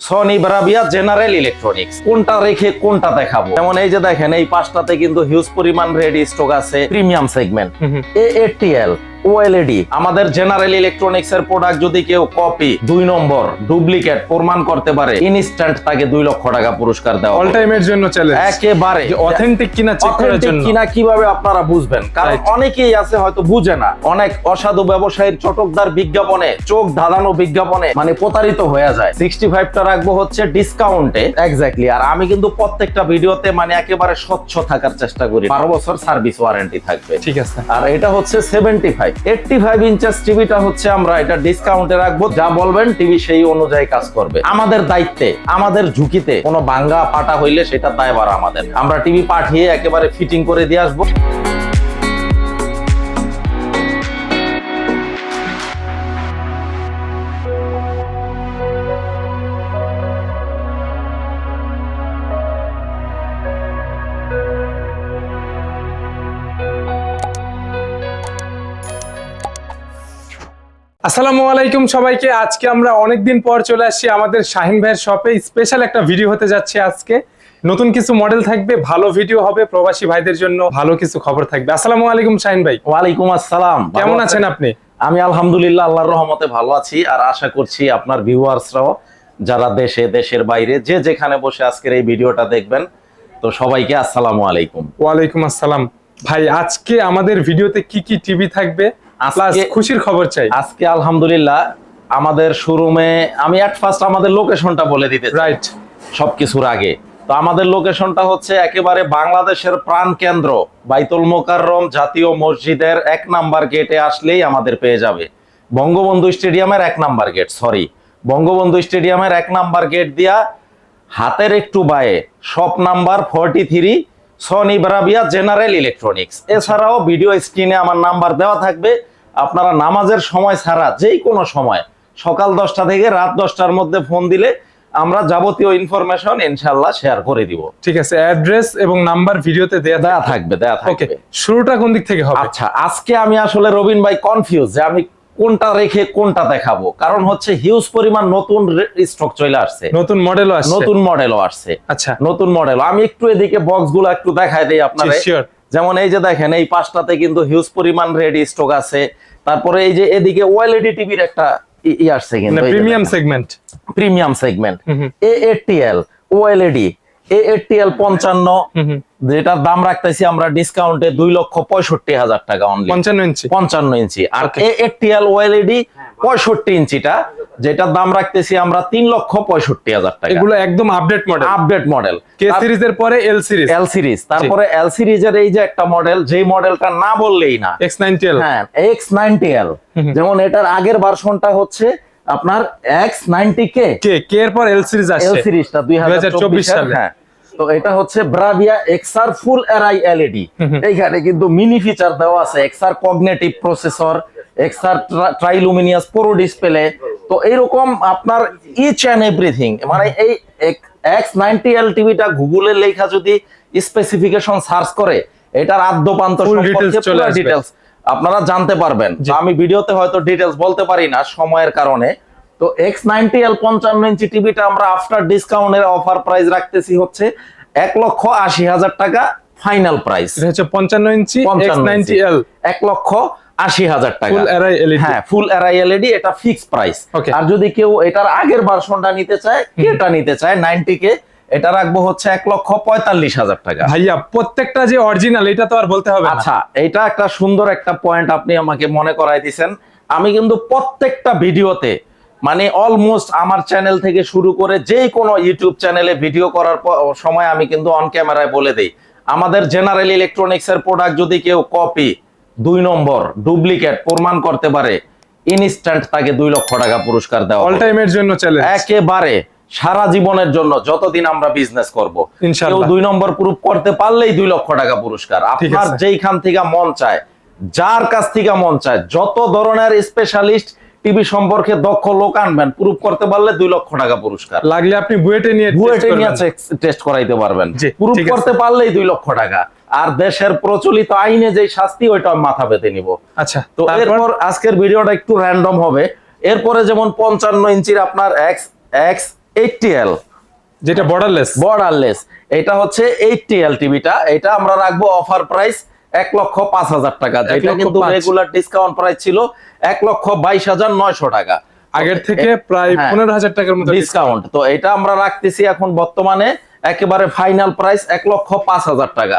Sony Bravia general electronics কোনটা রেখে কোনটা দেখাবো? যেমন এই যে দেখেন এই পাঁচটাতে কিন্তু হিউজ পরিমাণ রেডি স্টক আছে প্রিমিয়াম সেগমেন্ট এএটিএল ওএলইডি আমাদের জেনারেল ইলেকট্রনিক্স এর প্রোডাক্ট যদি কেউ কপি দুই নম্বর ডুপ্লিকেট প্রমাণ করতে পারে ইনস্ট্যান্ট তাকে দুই লক্ষ টাকা পুরস্কার দেওয়া অল হবে। টাইমের জন্য চ্যালেঞ্জ একেবারে। অথেন্টিক কিনা চেক করার জন্য। কিনা কীভাবে আপনারা বুঝবেন? কারণ অনেকেই আছে হয়তো বুঝে না। অনেক অসাধু ব্যবসায়ীর চটকদার বিজ্ঞাপনে চোখ ধাঁধানো বিজ্ঞাপনে মানে প্রতারিত হয়ে যায়। সিক্সটি ফাইভটা রাখব হচ্ছে ডিসকাউন্টে এক্স্যাক্টলি আর আমি কিন্তু প্রত্যেকটা ভিডিওতে মানে একেবারে স্বচ্ছ থাকার চেষ্টা করি। বারো বছর সার্ভিস ওয়ারেন্টি থাকবে। ঠিক আছে। আর এটা হচ্ছে seventy five eighty five inches টিভিটা হচ্ছে আমরা এটা ডিসকাউন্টে রাখব। যা বলবেন টিভি সেই অনুযায়ী কাজ করবে। আমাদের দায়িত্বে, আমাদের ঝুঁকিতে কোনো ভাঙ্গা পাটা হইলে সেটা দায়বার আমাদের। আমরা টিভি পাঠিয়ে একেবারে ফিটিং করে দিয়ে আসব। আসসালামু আলাইকুম সবাইকে। আজকে আমরা অনেকদিন পর চলে আসছি আমাদের শাহিন ভাইয়ের শপে। স্পেশাল একটা ভিডিও হতে যাচ্ছে আজকে। নতুন কিছু মডেল থাকবে ভালো ভিডিও হবে প্রবাসী ভাইদের জন্য ভালো কিছু খবর থাকবে। আসসালামু আলাইকুম শাহিন ভাই। ওয়ালাইকুম আসসালাম। কেমন আছেন আপনি? আমি আলহামদুলিল্লাহ আল্লাহর রহমতে ভালো আছি। আর আশা করছি আপনার ভিউয়ার্সরাও যারা দেশে দেশের বাইরে যে যেখানে বসে আজকের এই ভিডিওটা দেখবেন তো সবাইকে আসসালামু আলাইকুম। ওয়ালাইকুম আসসালাম। ভাই আজকে আমাদের ভিডিওতে কি কি টিভি থাকবে? আজকে- খুশির খবর চাই। আজকে আলহামদুলিল্লাহ আমাদের শোরুমে আমি এট ফার্স্ট আমাদের লোকেশনটা বলে দিতে রাইট সবকিছুর আগে। তো আমাদের লোকেশনটা হচ্ছে একেবারে বাংলাদেশের প্রাণ কেন্দ্র। বাইতুল মোকাররম জাতীয় মসজিদের এক নাম্বার গেটে আসলেই আমাদের পেয়ে যাবে। বঙ্গবন্ধু স্টেডিয়ামের এক নাম্বার গেট সরি বঙ্গবন্ধু স্টেডিয়ামের এক নাম্বার গেট দিয়া হাতের একটু বায়ে shop number forty three Sony Bravia general electronics এছাড়াও ভিডিও স্ক্রিনে আমার নাম্বার দেওয়া থাকবে। আপনারা নামাজের সময় ছাড়া যেই কোনো সময় সকাল দশটা থেকে রাত দশটার মধ্যে ফোন দিলে আমরা যাবতীয় ইনফরমেশন ইনশাল্লাহ শেয়ার করে দিব। ঠিক আছে অ্যাড্রেস এবং নাম্বার ভিডিওতে দেয়া দেয়া থাকবে দেয়া থাকবে। শুরুটা কোন দিক থেকে হবে? আচ্ছা আজকে আমি আসলে রবিন ভাই কনফিউজ যে আমি কোনটা রেখে কোনটা দেখাবো। কারণ হচ্ছে হিউজ পরিমাণ নতুন স্টক চলে আসছে। নতুন মডেলও আসছে। নতুন মডেলও আসছে। আচ্ছা। নতুন মডেল আমি একটু এদিকে বক্সগুলো একটু দেখাই দিই আপনারা শিওর যেমন এই যে দেখেন এই পাঁচটাতে কিন্তু হিউজ পরিমাণ রেডি স্টক আছে। তারপরে এই যে এদিকে ওয়েলইডি টিভির একটা ই- সেগমেন্ট আসছে কিন্তু প্রিমিয়াম সেগমেন্ট প্রিমিয়াম সেগমেন্ট এ এটিএল এএটিএল ওএলইডি এএটিএল পঞ্চান্ন যেটার দাম রাখতেছি আমরা ডিসকাউন্টে দুই লক্ষ পঁয়ষট্টি হাজার টাকা অনলি পঞ্চান্ন ইঞ্চি। পঞ্চান্ন ইঞ্চি। আর. এএটিএল ওএলইডি পঁয়ষট্টি ইঞ্চিটা যেটার দাম রাখতেছি আমরা তিন লক্ষ পঁয়ষট্টি হাজার টাকা। এগুলো একদম update model update model K সিরিজের পরে এল সিরিজ এল সিরিজ তারপরে এল সিরিজের এই যে একটা মডেল যেই মডেলটা না বললেই না। এক্স নাইনটি এল হ্যাঁ এক্স নাইনটি এল যেমন এটার আগের ভার্সনটা হচ্ছে আপনার এক্স নাইনটি কে কে কে এর পর এল সিরিজ আসছে। এল সিরিজটা দুই হাজার 2024 সালে। হ্যাঁ তো এটা হচ্ছে Bravia XR full array LED এইখানে কিন্তু মিনি ফিচার দেওয়া আছে XR cognitive processor XR triluminos pro display তো এইরকম আপনার ইচ অ্যান্ড এভরিথিং মানে এই এক্স নাইনটি এল টিভিটা গুগলে লেখা যদি স্পেসিফিকেশন সার্চ করে এটার আদ্যপান্ত সম্পর্কে details চলে আসবে। ডিটেলস আপনারা জানতে পারবেন। আমি ভিডিওতে হয়তো ডিটেলস বলতে পারি না সময়ের কারণে। তো এক্স নাইনটি এল পঞ্চান্ন ইঞ্চি টিভিটা আমরা আফটার ডিসকাউন্টের অফার প্রাইস রাখতেছি হচ্ছে এক লক্ষ আশি হাজার টাকা ফাইনাল প্রাইস হচ্ছে পঞ্চান্ন ইঞ্চি এক লক্ষ আশি হাজার টাকা। ফুল এলইডি হ্যাঁ ফুল এরআই এলইডি এটা ফিক্স প্রাইস. আর যদি কেউ এটার আগের ভার্সনটা নিতে চায় কেটা নিতে চায়? নাইনটি কে এটা রাখব হচ্ছে এক লক্ষ পঁয়তাল্লিশ হাজার টাকা। ভাইয়া প্রত্যেকটা যে অরিজিনাল এটা তো আর বলতে হবে আচ্ছা এটা একটা সুন্দর একটা পয়েন্ট আপনি আমাকে মনে করাই দিছেন। আমি কিন্তু প্রত্যেকটা ভিডিওতে মানে অলমোস্ট আমার চ্যানেল থেকে শুরু করে যে কোনো ইউটিউব চ্যানেলে ভিডিও করার সময় আমি কিন্তু অন ক্যামেরায় বলে দেই। আমাদের জেনারেল ইলেকট্রনিক্স এর প্রোডাক্ট যদি কেউ কপি দুই নম্বর ডুপ্লিকেট প্রমাণ করতে পারে ইনস্ট্যান্ট তাকে দুই লক্ষ টাকা পুরস্কার দেওয়া অল টাইমের জন্য চ্যালেঞ্জ একেবারে। সারা জীবনের জন্য যতদিন আমরা বিজনেস করব। কেউ দুই নম্বর প্রুফ করতে পারলেই দুই লক্ষ টাকা পুরস্কার। আপনার। যেইখান থেকে মন চায় যার কাছ থেকে মন চায় যত ধরনের স্পেশালিস্ট টিভি সম্পর্কে দক্ষ লোক আনবেন প্রুফ করতে পারলে দুই লক্ষ টাকা পুরস্কার। লাগলে আপনি বুয়েটে নিয়ে বুয়েটে নিয়ে টেস্ট করাইতে পারবেন। প্রুফ করতে পারলেই দুই লক্ষ টাকা। আর দেশের প্রচলিত আইনে যে শাস্তি ওইটা মাথা পেতে নিব। আচ্ছা তো এরপর আজকের ভিডিওটা একটু র্যান্ডম হবে। এরপরে যেমন পঞ্চান্ন ইঞ্চির আপনার এক্স এক্স এইটটি এল যেটা বর্ডারলেস বর্ডারলেস এটা হচ্ছে এইটটি এল টিভিটা এটা আমরা রাখব অফার প্রাইস এক লক্ষ পাঁচ হাজার টাকা। যেটা কিন্তু রেগুলার ডিসকাউন্ট প্রাইস ছিল এক লক্ষ বাইশ হাজার নয়শো টাকা। আগের থেকে প্রায় হ্যাঁ। পনেরো হাজার টাকার মতো ডিসকাউন্ট তো এটা আমরা রাখতেছি এখন বর্তমানে একেবারে ফাইনাল প্রাইস এক লক্ষ পাঁচ হাজার টাকা.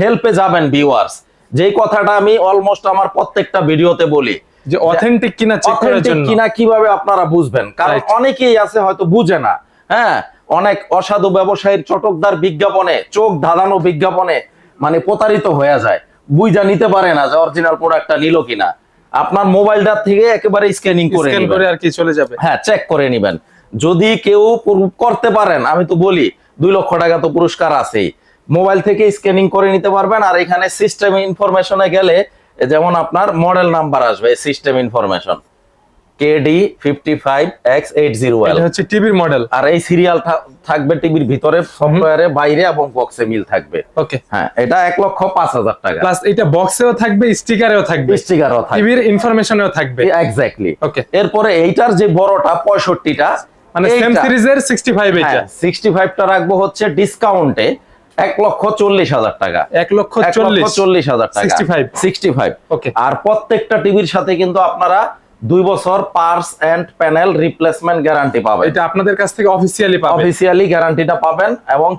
হেল্পে যাবেন ভিউয়ার্স যেই কথাটা আমি অলমোস্ট আমার প্রত্যেকটা ভিডিওতে বলি যে অথেন্টিক কিনা চেক করার জন্য। কিনা কীভাবে আপনারা বুঝবেন? কারণ অনেকেই আছে হয়তো বুঝে না হ্যাঁ? অনেক অসাধু ব্যবসায়ীর চটকদার বিজ্ঞাপনে চোখ ধাঁধানো বিজ্ঞাপনে মানে প্রতারিত হয়ে যায়। বুঝা নিতে পারে না যে অরিজিনাল প্রোডাক্টটা নিল কিনা। আপনার মোবাইলটা থেকে একেবারে স্ক্যানিং করে স্ক্যান করে আর কি চলে যাবে। হ্যাঁ চেক করে নেবেন। যদি কেউ করতে পারেন আমি তো বলি দুই লক্ষ টাকা তো পুরস্কার আছেই। মোবাইল থেকে স্ক্যানিং করে নিতে পারবেন আর এখানে সিস্টেম ইনফরমেশনে গেলে যেমন আপনার মডেল নাম্বার আসবে system information KD fifty five X eight zero হচ্ছে টিভির মডেল আর এই সিরিয়াল থাকবে টিভির ভিতরে সফটওয়্যারে বাইরে এবং বক্সে মিল থাকবে। ওকে। হ্যাঁ এটা এক লক্ষ পাঁচ হাজার টাকা। প্লাস এটা বক্সেও থাকবে স্টিকারেও থাকবে। স্টিকারও থাকবে। টিভির ইনফরমেশনেও থাকবে। Exactly okay. এরপরে এইটার যে বড়টা পঁয়ষট্টিটা মানে সেম সিরিজের 65 এটা। সিক্সটি ফাইভটা হ্যাঁ, রাখব হচ্ছে ডিসকাউন্টে এক লক্ষ চল্লিশ হাজার টাকা। এক লক্ষ চল্লিশ। চল্লিশ হাজার টাকা। সিক্সটি ফাইভ আর প্রত্যেকটা টিভির সাথে কিন্তু আপনারা দুই বছর parts and panel replacement guarantee পাবেন। এটা আপনাদের কাছ থেকে অফিসিয়ালি পাবে অফিসিয়ালি গ্যারান্টিটা পাবেন এবং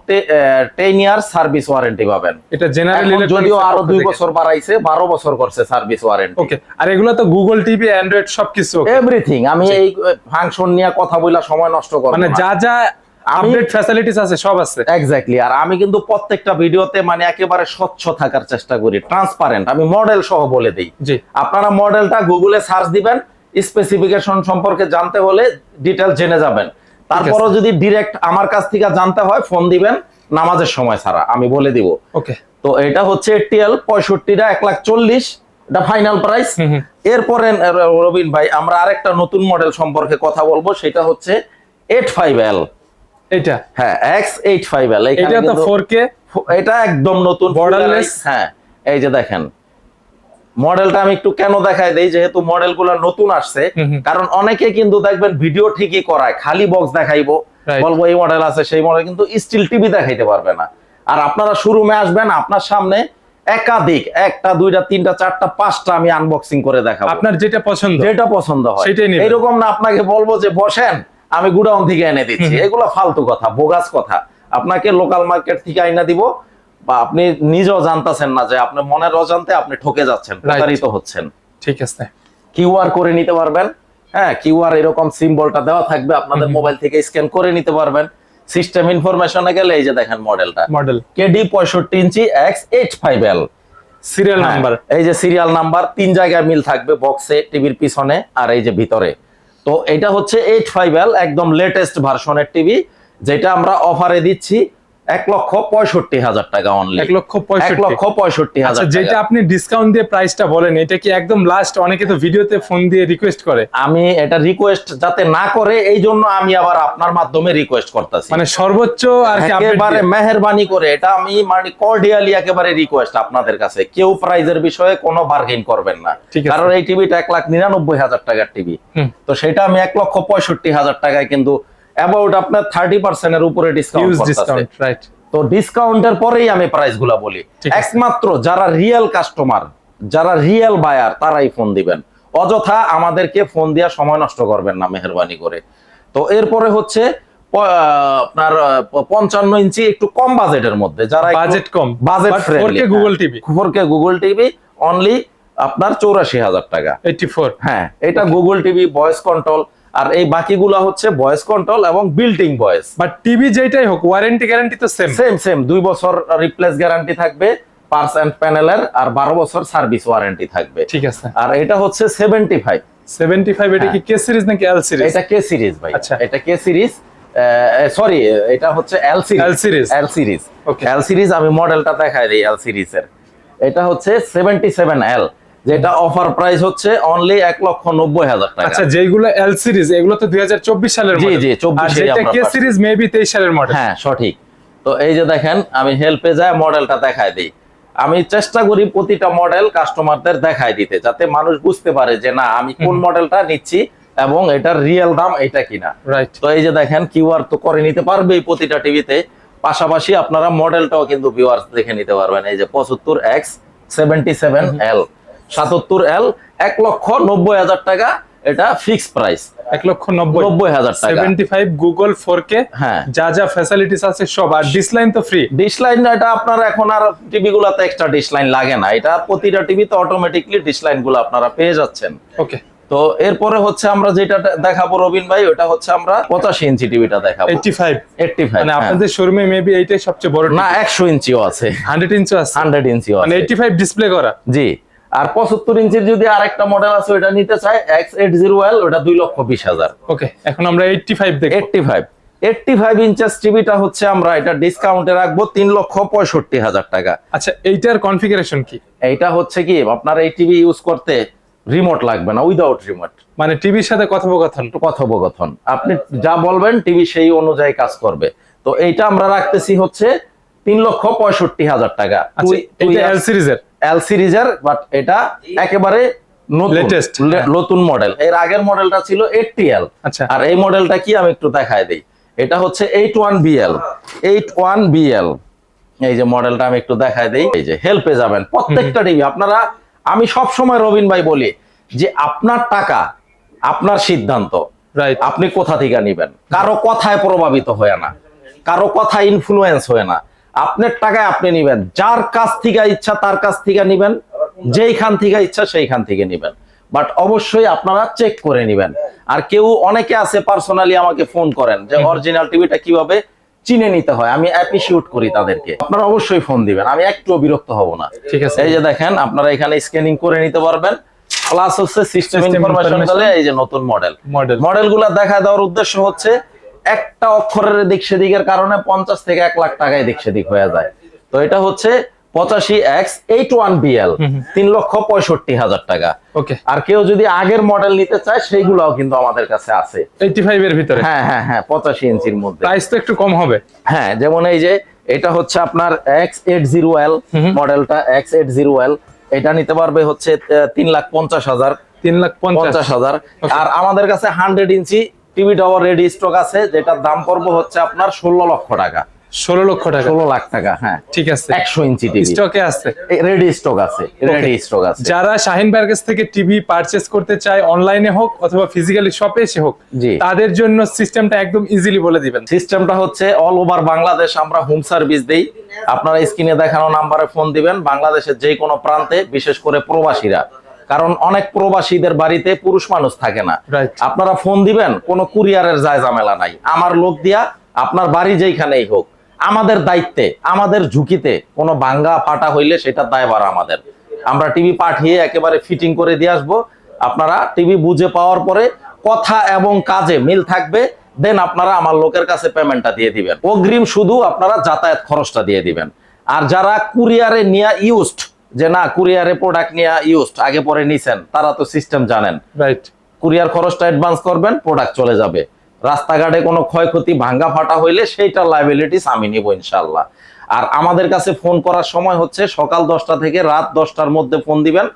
টেন ইয়ার সার্ভিস ওয়ারেন্টি পাবেন। এটা জেনারেল যদিও আরও দুই বছর বাড়াইছে বারো বছর করছে সার্ভিস ওয়ারেন্টি ওকে আর এগুলো তো গুগল টিভি অ্যান্ড্রয়েড সবকিছু এভরিথিং আমি এই ফাংশন নিয়ে কথা বইলা সময় নষ্ট করব মানে যা যা আপডেট ফ্যাসিলিটিস আছে সব আছে। এক্স্যাক্টলি আর আমি কিন্তু প্রত্যেকটা ভিডিওতে মানে একেবারে স্বচ্ছ থাকার চেষ্টা করি ট্রান্সপারেন্ট আমি মডেল সহ বলে দিই। জি। আপনারা মডেলটা গুগলে সার্চ দিবেন স্পেসিফিকেশন সম্পর্কে জানতে হলে ডিটেল জেনে যাবেন। তারপরও যদি ডিরেক্ট আমার কাছ থেকে জানতে হয় ফোন দিবেন নামাজের সময় ছাড়া আমি বলে দিব। ওকে তো এটা হচ্ছে এটিএল পঁয়ষট্টিটা এক লাখ চল্লিশ এটা ফাইনাল প্রাইস। এরপরে রবিন ভাই আমরা আরেকটা নতুন মডেল সম্পর্কে কথা বলব সেটা হচ্ছে এইট ফাইভ এল এটা হ্যাঁ এক্স এইট ফাইভ এল এটা তো 4K এটা একদম নতুন Borderless? হ্যাঁ এই যে দেখেন। মডেলটা আমি একটু কেন দেখাই দেই যেহেতু মডেল নতুন আসছে। কারণ অনেকে কিন্তু দেখবেন ভিডিও ঠিকই করায় খালি বক্স দেখাইবো। বলব এই মডেল আছে সেই মডেল কিন্তু স্টিল টিভি দেখাইতে পারবে না। আর আপনারা শোরুমে আসবেন আপনার সামনে একাধিক একটা দুইটা তিনটা চারটা পাঁচটা আমি আনবক্সিং করে দেখাবো। আপনার যেটা পছন্দ। যেটা পছন্দ হয়। সেটাই এরকম না আপনাকে বলব যে বসেন আমি গুডাউন থেকে এনে দিচ্ছি। এগুলো ফালতু কথা বোগাস কথা। আপনাকে লোকাল মার্কেট থেকে আইনা দিব বা আপনি নিজেও জানতাছেন না যে আপনি মনের অজান্তে আপনি ঠকে যাচ্ছেন প্রতারিত হচ্ছেন। ঠিক আছে। কিউআর করে নিতে পারবেন। হ্যাঁ কিউআর এরকম সিম্বলটা দেওয়া থাকবে আপনাদের মোবাইল থেকে স্ক্যান করে নিতে পারবেন। সিস্টেম ইনফরমেশনে গেলে এই যে দেখেন মডেলটা মডেল কেডি পঁয়ষট্টি ইঞ্চি X eight five L serial number এই যে সিরিয়াল নাম্বার তিন জায়গায় মিল থাকবে বক্সে টিভির পিছনে আর এই যে ভিতরে। তো এটা হচ্ছে এইট ফাইভ এল একদম লেটেস্ট ভার্সনের টিভি যেটা আমরা অফারে দিচ্ছি। এক লক্ষ পঁয়ষট্টি হাজার টাকা অনলি এক লক্ষ পঁয়ষট্টি। লক্ষ পঁয়ষট্টি আচ্ছা হাজার যেটা আপনি ডিসকাউন্ট দিয়ে প্রাইসটা বলেন এটা কি একদম লাস্ট অনেকে তো ভিডিওতে ফোন দিয়ে রিকোয়েস্ট করে? আমি এটা রিকোয়েস্ট যাতে না করে এই জন্য আমি আবার আপনার মাধ্যমে রিকোয়েস্ট করতেছি। মানে সর্বোচ্চ আর কি একেবারে। মেহরবানি করে এটা আমি মানে কর্ডিয়ালি একেবারে রিকোয়েস্ট আপনাদের কাছে। কেউ প্রাইজের বিষয়ে কোনো বার্গেন করবেন না। কারণ এই টিভিটা এক লাখ নিরানব্বই হাজার টাকার টিভি তো সেটা আমি এক লক্ষ পঁয়ষট্টি হাজার টাকায় কিন্তু অ্যাবাউট আপনার থার্টি পার্সেন্টের উপরে ডিসকাউন্ট রাইট তো ডিসকাউন্টের পরেই আমি প্রাইসগুলা বলি। একমাত্র যারা রিয়েল কাস্টমার যারা রিয়েল বায়ার তারাই ফোন দিবেন। অযথা আমাদেরকে ফোন দেওয়ার সময় নষ্ট করবেন না মেহরবানি করে। তো এরপরে হচ্ছে আপনার পঞ্চান্ন ইঞ্চি একটু কম বাজেটের মধ্যে। যারা বাজেট কম budget friendly Google TV four K Google TV only আপনার চৌরাশি হাজার টাকা। 84 হ্যাঁ এটা গুগল টিভি ভয়েস কন্ট্রোল আর এই বাকিগুলা হচ্ছে ভয়েস কন্ট্রোল এবং বিল্টিং ভয়েস বাট টিভি যেটাই হোক ওয়ারেন্টি গ্যারান্টি তো সেম সেম সেম দুই বছর রিপ্লেস গ্যারান্টি থাকবে পার্স এন্ড প্যানেলের আর বারো বছর সার্ভিস ওয়ারেন্টি থাকবে। ঠিক আছে। আর এটা হচ্ছে সেভেন্টি ফাইভ 75 এটা কি কে সিরিজ নাকি এল সিরিজ এটা কে সিরিজ ভাই। আচ্ছা। এটা কে সিরিজ সরি এটা হচ্ছে L series L series L series okay L series আমি মডেলটা দেখাই দিই এল সিরিজের এটা হচ্ছে সেভেন্টি সেভেন এল যেটা অফার প্রাইস হচ্ছে অনলি এক লক্ষ নব্বই হাজার টাকা। আচ্ছা যেগুলো এল সিরিজ এগুলো তো 2024 সালের জি, জি, 24 আর এরই যেটা আমরা কে সিরিজ মেবি 23 সালের মডেল হ্যাঁ সঠিক। তো এই যে দেখেন আমি হেল্পে যায় মডেলটা দেখায় দিই। আমি চেষ্টা করি প্রতিটা মডেল কাস্টমারদের দেখায় দিতে যাতে মানুষ বুঝতে পারে যে না আমি কোন মডেলটা নিচ্ছি এবং এটার রিয়েল দাম এটা কিনা। রাইট তো এই যে দেখেন কিউআর তো করে নিতে পারবে প্রতিটা টিভিতে পাশাপাশি আপনারা মডেলটাও কিন্তু ভিউয়ার্স দেখে নিতে পারবেন। এই যে পঁচাত্তর এক্স সেভেন্টি সেভেন এল সাতাত্তর এল এক লক্ষ নব্বই হাজার টাকা এটা ফিক্স প্রাইস এক লক্ষ নব্বই। নব্বই হাজার টাকা। Seventy five Google four K হ্যাঁ। যা যা ফ্যাসিলিটিস আছে সব। আর ডিসলাইন তো ফ্রি ডিশ লাইন এটা আপনার এখন আর টিভি গুলাতে এক্সট্রা ডিশ লাইন লাগে না। এটা প্রতিটা টিভিতে অটোমেটিকলি ডিশ লাইনগুলো আপনারা পেয়ে যাচ্ছেন। ওকে তো এরপরে হচ্ছে আমরা যেটা দেখাবো রবিন ভাই ওটা হচ্ছে আমরা পঁচাশি ইঞ্চি টিভিটা দেখাবো। এইটটি ফাইভ এইটটি ফাইভ মানে আপনাদের শোরুমে মেবি এইটাই সবচেয়ে বড় না একশো ইঞ্চিও আছে। হান্ড্রেড ইঞ্চিও আছে। হান্ড্রেড ইঞ্চিও মানে আছে। এইটটি ফাইভ ডিসপ্লে করা। জি। আর পঁচাত্তর ইঞ্চির যদি আরেকটা মডেল আছে ওটা নিতে চায় এক্স এইট জিরো এল ওটা দুই লক্ষ বিশ হাজার। ওকে এখন আমরা eighty five eighty five eighty five inches টিভিটা হচ্ছে আমরা এটা ডিসকাউন্টে রাখব তিন লক্ষ পঁয়ষট্টি হাজার টাকা। আচ্ছা এইটার কনফিগারেশন কি? এইটা হচ্ছে কি আপনার এই টিভি ইউজ করতে রিমোট লাগবে না উইদাউট রিমোট মানে টিভির সাথে কথোপকথন? কথোপকথন। আপনি যা বলবেন টিভি সেই অনুযায়ী কাজ করবে। তো এইটা আমরা রাখতেছি হচ্ছে তিন লক্ষ পঁয়ষট্টি হাজার টাকা। আচ্ছা এল সিরিজের এল সিরিজের বাট এটা একেবারে নতুন Latest, লে- হ্যাঁ। নতুন মডেল এর আগের মডেলটা ছিল এইটটি এল আচ্ছা। আর এই মডেলটা কি আমি একটু দেখায় দিই। এটা হচ্ছে eight one BL eight one BL এই যে মডেলটা আমি একটু দেখায় দিই। এই যে হেল্পে যাবেন প্রত্যেকটা টিভি আপনারা আমি সব সময় রবিন ভাই বলি যে আপনার টাকা আপনার সিদ্ধান্ত। আপনি কোথা থেকে নিবেন? কারও কথায় প্রভাবিত হয় না। কারও কথা ইনফ্লুয়েন্স হয় না। আপনার টাকায় আপনি নিবেন। যার কাছ থেকে ইচ্ছা তার কাছ থেকে নিবেন। যেইখান থেকে ইচ্ছা সেইখান থেকে নিবেন। বাট অবশ্যই আপনারা চেক করে নিবেন। আর কেউ অনেকে আছে পার্সোনালি আমাকে ফোন করেন যে অরিজিনাল টিভিটা কীভাবে চিনে নিতে হয়? আমি অ্যাপ্রিসিয়েট করি তাদেরকে। আপনারা অবশ্যই ফোন দিবেন। আমি একটু বিরক্ত হব না। ঠিক আছে। এই যে দেখেন আপনারা এখানে স্ক্যানিং করে নিতে পারবেন। প্লাস হচ্ছে সিস্টেম ইনফরমেশন। এই যে নতুন মডেল মডেল মডেলগুলো দেখা দেওয়ার উদ্দেশ্য হচ্ছে একটা অক্ষরের দিক সেদিকের কারণে পঞ্চাশ থেকে এক লাখ টাকায় দিক সেদিক হয়ে যায়। তো এটা হচ্ছে পঁচাশি এক্স এইট ওয়ান বিএল তিন লক্ষ পঁয়ষট্টি হাজার টাকা। ওকে। আর কেউ যদি আগের মডেল নিতে চায় সেইগুলাও কিন্তু আমাদের কাছে আছে। এইটটি ফাইভ এর ভিতরে? হ্যাঁ হ্যাঁ হ্যাঁ পঁচাশি ইঞ্চির মধ্যে। প্রাইস তো একটু কম হবে। হ্যাঁ যেমন এই যে এটা হচ্ছে আপনার এক্স এইট জিরো এল মডেলটা এক্স এইট জিরো এল এটা নিতে পারবে হচ্ছে তিন লাখ পঞ্চাশ হাজার। তিন লাখ পঞ্চাশ। হাজার। আর আমাদের কাছে হান্ড্রেড ইঞ্চি টিভি টাওয়ার রেডি স্টক আছে যেটার দাম পড়ব হচ্ছে আপনার ষোলো লক্ষ টাকা। ষোলো লক্ষ টাকা। ষোলো লাখ টাকা হ্যাঁ। ঠিক আছে। একশো ইঞ্চি টিভি। স্টকে আছে। রেডি স্টক আছে রেডি স্টক আছে। যারা শাহিন কাছ থেকে টিভি পারচেস করতে চায় অনলাইনে হোক অথবা ফিজিক্যালি শপে এসে হোক। তাদের জন্য সিস্টেমটা একদম ইজিলি বলে দিবেন। সিস্টেমটা হচ্ছে অল ওভার বাংলাদেশ আমরা হোম সার্ভিস দেই। আপনারা স্ক্রিনে দেখানো নাম্বারে ফোন দিবেন। বাংলাদেশের যে কোনো প্রান্তে বিশেষ করে প্রবাসীরা। কারণ অনেক প্রবাসীদের বাড়িতে পুরুষ মানুষ থাকে না। আপনারা ফোন দিবেন কোনো কুরিয়ারের যায় ঝামেলা নাই। আমার লোক দিয়া আপনার বাড়ি যেইখানেই হোক আমাদের দায়িত্বে আমাদের ঝুঁকিতে কোনো ভাঙ্গা ফাটা হইলে সেটা দায়ভার আমাদের। আমরা টিভি পাঠিয়ে একেবারে ফিটিং করে দিয়ে আসব। আপনারা টিভি বুঝে পাওয়ার পরে কথা এবং কাজে মিল থাকবে দেন আপনারা আমার লোকের কাছে পেমেন্টটা দিয়ে দিবেন। অগ্রিম শুধু আপনারা যাতায়াত খরচটা দিয়ে দিবেন। আর যারা কুরিয়ারে নিয়ে ইউজড যে না কুরিয়ারে প্রোডাক্ট নিয়ে ইউজড আগে পরে নিছেন তারা তো সিস্টেম জানেন। রাইট কুরিয়ার খরচটা অ্যাডভান্স করবেন প্রোডাক্ট চলে যাবে। রাস্তাঘাটে কোনো ক্ষয়ক্ষতি ভাঙ্গা ফাটা হইলে সেইটা লাইবিলিটিস আমি নিব ইনশাল্লাহ আর আমাদের কাছে ফোন করার সময় হচ্ছে সকাল দশটা থেকে রাত দশটার মধ্যে ফোন দিবেন।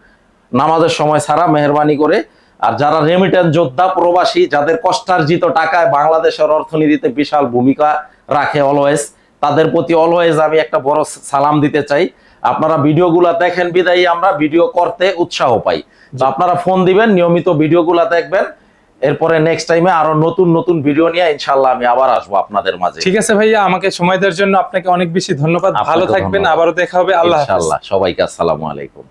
নামাজের সময় ছাড়া মেহরবানি করে। আর যারা রেমিটেন্স যোদ্ধা প্রবাসী যাদের কষ্টার্জিত টাকায় বাংলাদেশের অর্থনীতিতে বিশাল ভূমিকা রাখে অলওয়েজ তাদের প্রতি অলওয়েজ আমি একটা বড় সালাম দিতে চাই। আপনারা ভিডিওগুলো দেখেন বিদায়ী আমরা ভিডিও করতে উৎসাহ পাই। আপনারা ফোন দিবেন নিয়মিত ভিডিও গুলা দেখবেন। এরপরে নেক্সট টাইমে আরও নতুন নতুন ভিডিও নিয়ে ইনশাল্লাহ আমি আবার আসব আপনাদের মাঝে। ঠিক আছে ভাইয়া আমাকে সময় দেওয়ার জন্য আপনাকে অনেক বেশি ধন্যবাদ। ভালো থাকবেন আবারও দেখা হবে। আল্লাহ সবাইকে আসসালামু আলাইকুম।